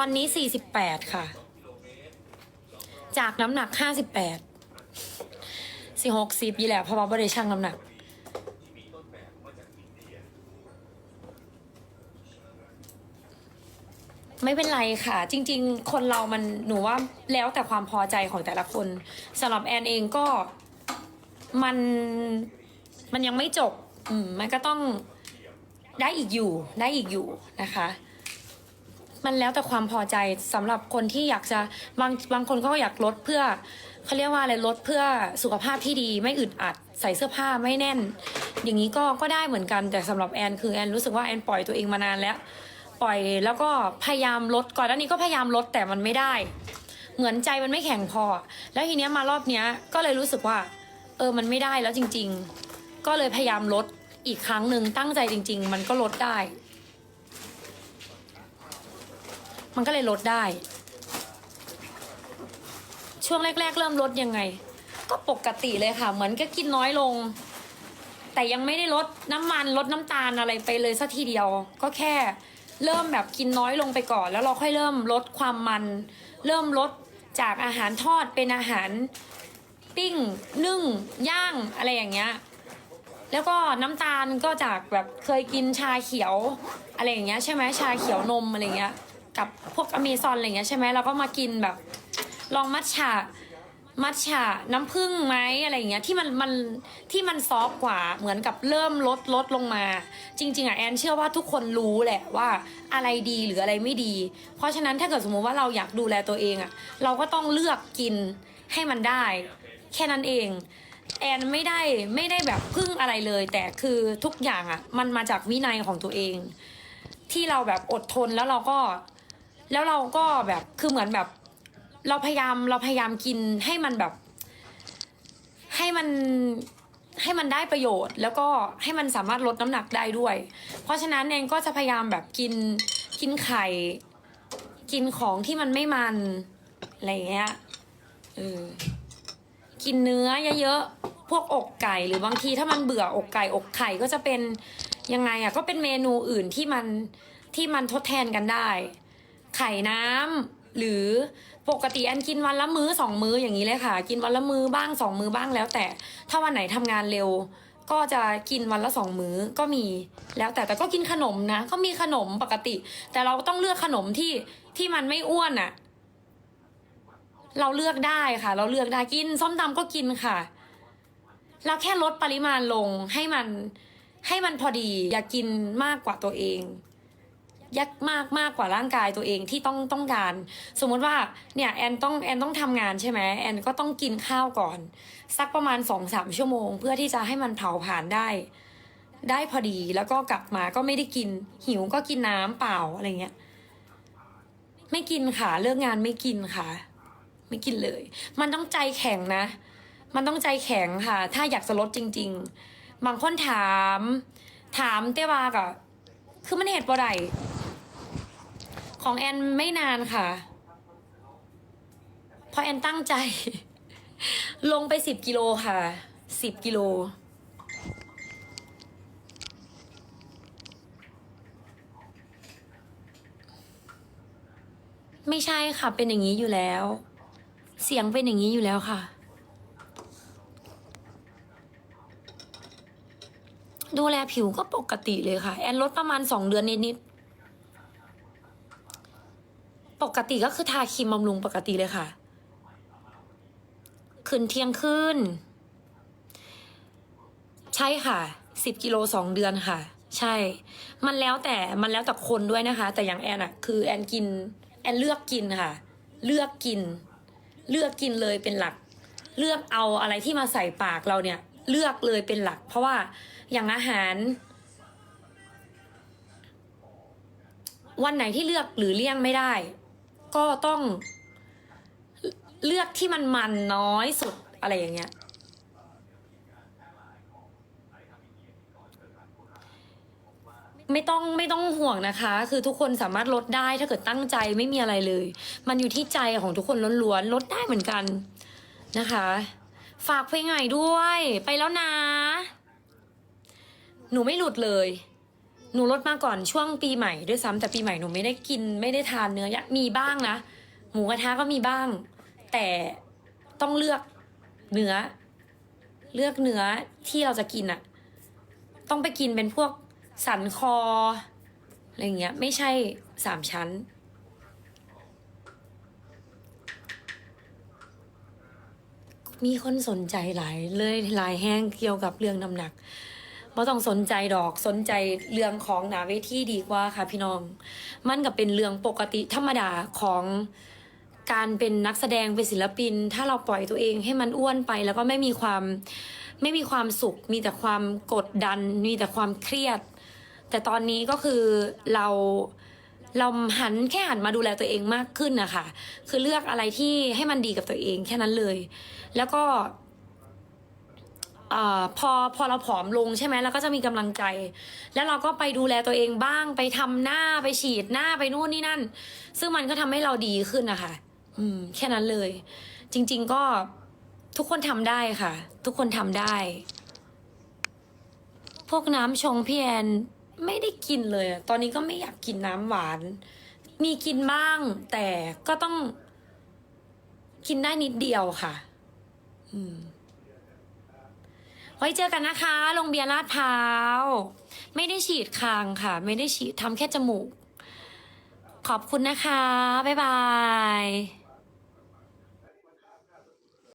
ตอนนี้สี่สิบแปดค่ะ จากน้ำหนักห้าสิบแปดสี่หกสิบยี่แหละเพราะว่าบริชั่งน้ำหนัก ไม่เป็นไรค่ะ จริง ๆ คนเรามันหนูว่าแล้วแต่ความพอใจของแต่ละคนสำหรับแอนเองก็มันมันยังไม่จบ อืม มันก็ต้องได้อีกอยู่ ได้อีกอยู่นะคะ มันแล้วแต่ความพอใจสำหรับคนที่อยากจะบางบางคนก็อยากลดเพื่อเขาเรียกว่าอะไรลดเพื่อสุขภาพที่ดีไม่อึดอัดใส่เสื้อผ้าไม่แน่น อย่างนี้ก็ก็ได้เหมือนกันแต่สำหรับแอนคือแอนรู้สึกว่าแอนปล่อยตัวเองมานานแล้ว ปล่อยแล้วก็พยายามลดก่อนหน้านี้ก็พยายามลดแต่มันไม่ได้ เหมือนใจมันไม่แข็งพอ แล้วทีเนี้ยมารอบเนี้ยก็เลยรู้สึกว่า เออมันไม่ได้แล้วจริง ๆ ก็เลยพยายามลดอีกครั้งหนึ่งตั้งใจจริง ๆ มันก็ลดได้ มันก็เลยลดได้ ช่วงแรก ๆ เริ่มลดยังไง ก็ปกติเลยค่ะ เหมือนก็กินน้อยลง แต่ยังไม่ได้ลดน้ำมันลดน้ำตาลอะไรไปเลยสักทีเดียว ก็แค่เริ่มแบบกินน้อยลงไปก่อน แล้วเราค่อยเริ่มลดความมัน เริ่มลดจากอาหารทอดเป็นอาหารปิ้งนึ่งย่างอะไรอย่างเงี้ยแล้วก็น้ำตาลก็จากแบบเคยกินชาเขียวอะไรอย่างเงี้ยใช่ไหมชาเขียวนมอะไรเงี้ย กับพวกอเมซอนอะไรเงี้ยใช่ไหมเราก็มากินแบบ ลองมัทฉะมัทฉะน้ำผึ้งไหมอะไรอย่างเงี้ยที่มันมันที่มันซอฟกว่าเหมือนกับเริ่มลดลดลงมา จริง ๆอะแอนเชื่อว่าทุกคนรู้แหละว่าอะไรดีหรืออะไรไม่ดี เพราะฉะนั้นถ้าเกิดสมมุติว่าเราอยากดูแลตัวเองอะเราก็ต้องเลือกกินให้มันได้ แค่นั้นเองแอนไม่ได้ไม่ได้แบบพึ่งอะไรเลย แต่คือทุกอย่างอะ มันมาจากวินัยของตัวเอง ที่เราแบบอดทนแล้วเราก็ แล้วเราก็แบบคือเหมือนแบบ เราพยายามเราพยายามกินให้มันแบบ ให้มันให้มันได้ประโยชน์ แล้วก็ให้มันสามารถลดน้ำหนักได้ด้วย เพราะฉะนั้นเองก็จะพยายามแบบกินกินไข่ กินของที่มันไม่มันอะไรเงี้ยเออกินเนื้อเยอะๆพวกอกไก่หรือบางทีถ้ามันเบื่ออกไก่อกไข่ก็จะเป็นยังไงอะก็เป็นเมนูอื่นที่มันที่มันทดแทนกันได้ ไข่น้ำหรือปกติอันกินวันละมื้อสองมื้ออย่างนี้เลยค่ะ กินวันละมื้อบ้างสองมื้อบ้างแล้ว แต่ถ้าวันไหนทำงานเร็ว ก็จะกินวันละสองมื้อก็มีแล้วแต่แต่ก็กินขนมนะ ก็มีขนมปกติ แต่เราต้องเลือกขนมที่ที่มันไม่อ้วนอะ เราเลือกได้ค่ะ เราเลือกได้กินส้มตำก็กินค่ะเราแค่ลดปริมาณลงให้มันให้มันพอดีอย่ากินมากกว่าตัวเอง ยักมากมากกว่าร่างกายตัวเองที่ต้องต้องการ สมมุติว่าเนี่ยแอนต้องแอนต้องทำงานใช่ไหมแอนก็ต้องกินข้าวก่อน สักประมาณสองสามชั่วโมง เพื่อที่จะให้มันเผาผ่านได้ ได้พอดีแล้วก็กลับมาก็ไม่ได้กิน หิวก็กินน้ำเปล่าอะไรเงี้ยไม่กินค่ะเลิกงานไม่กินค่ะ ไม่กินเลย มันต้องใจแข็งนะ มันต้องใจแข็งค่ะ ถ้าอยากจะลดจริง ๆ บางคนถาม ถามเต้วากะคือมันเหตุบ่ได ของแอนไม่นานค่ะ เพราะแอนตั้งใจ ลงไปสิบกิโลค่ะสิบกิโล ไม่ใช่ค่ะ เป็นอย่างนี้อยู่แล้ว เสียงเป็นอย่างนี้อยู่แล้วค่ะ ดูแลผิวก็ปกติเลยค่ะ แอนลดประมาณสองเดือนนิดๆ ป กติก็คือทาครีมบำรุงปกติเลยค่ะ คืนเที่ยงคืนใช่ค่ะสิบกิโลสองเดือนค่ะ ใช่ มันแล้วแต่มันแล้วแต่คนด้วยนะคะ แต่อย่างแอนอะคือแอนกิน แอนเลือกกินค่ะ เลือกกิน เลือกกินเลยเป็นหลัก เลือกเอาอะไรที่มาใส่ปากเราเนี่ย เลือกเลยเป็นหลัก เพราะว่าอย่างอาหาร วันไหนที่เลือกหรือเลี่ยงไม่ได้ ก็ต้องเลือกที่มันมันน้อยสุดอะไรอย่างเงี้ย ไม่ต้องไม่ต้องห่วงนะคะ คือทุกคนสามารถลดได้ถ้าเกิดตั้งใจไม่มีอะไรเลย มันอยู่ที่ใจของทุกคนล้วนๆลดได้เหมือนกันนะคะ ฝากเพลงใหม่ด้วย ไปแล้วนะ หนูไม่หลุดเลย หนูลดมาก่อนช่วงปีใหม่ด้วยซ้ำแต่ปีใหม่หนูไม่ได้กินไม่ได้ทานเนื้อยมีบ้างนะหมูกระทะก็มีบ้าง แต่ต้องเลือกเนื้อ เลือกเนื้อที่เราจะกินอะต้องไปกินเป็นพวกสันคออะไรเงี้ย ไม่ใช่สามชั้น มีคนสนใจหลายเลยหลายแห้งเกี่ยวกับเรื่องน้ำหนัก ไม่ต้องสนใจดอกสนใจเรื่องของหนาเวทีดีกว่าค่ะพี่น้อง มันก็เป็นเรื่องปกติธรรมดาของการเป็นนักแสดงเป็นศิลปิน ถ้าเราปล่อยตัวเองให้มันอ้วนไป แล้วก็ไม่มีความไม่มีความสุข มีแต่ความกดดัน มีแต่ความเครียด แต่ตอนนี้ก็คือเราเราหันแค่หันมาดูแลตัวเองมากขึ้นนะคะ คือเลือกอะไรที่ให้มันดีกับตัวเองแค่นั้นเลย แล้วก็ อพอพอเราผอมลงใช่ไหมเราก็จะมีกำลังใจ แล้วเราก็ไปดูแลตัวเองบ้างไปทำหน้าไปฉีดหน้าไปนู่นนี่นั่น ซึ่งมันก็ทำให้เราดีขึ้นนะคะอืม แค่นั้นเลย จริง ๆ ก็ทุกคนทำได้ค่ะ ทุกคนทำได้ พวกน้ำชงพี่แอนไม่ได้กินเลย ตอนนี้ก็ไม่อยากกินน้ำหวาน มีกินบ้าง แต่ก็ต้องกินได้นิดเดียวค่ะ อืม ไว้เจอกันนะคะโรงเบียร์ลาดพร้าว ไม่ได้ฉีดคางค่ะ ไม่ได้ฉีดทำแค่จมูก ขอบคุณนะคะ บ๊ายบาย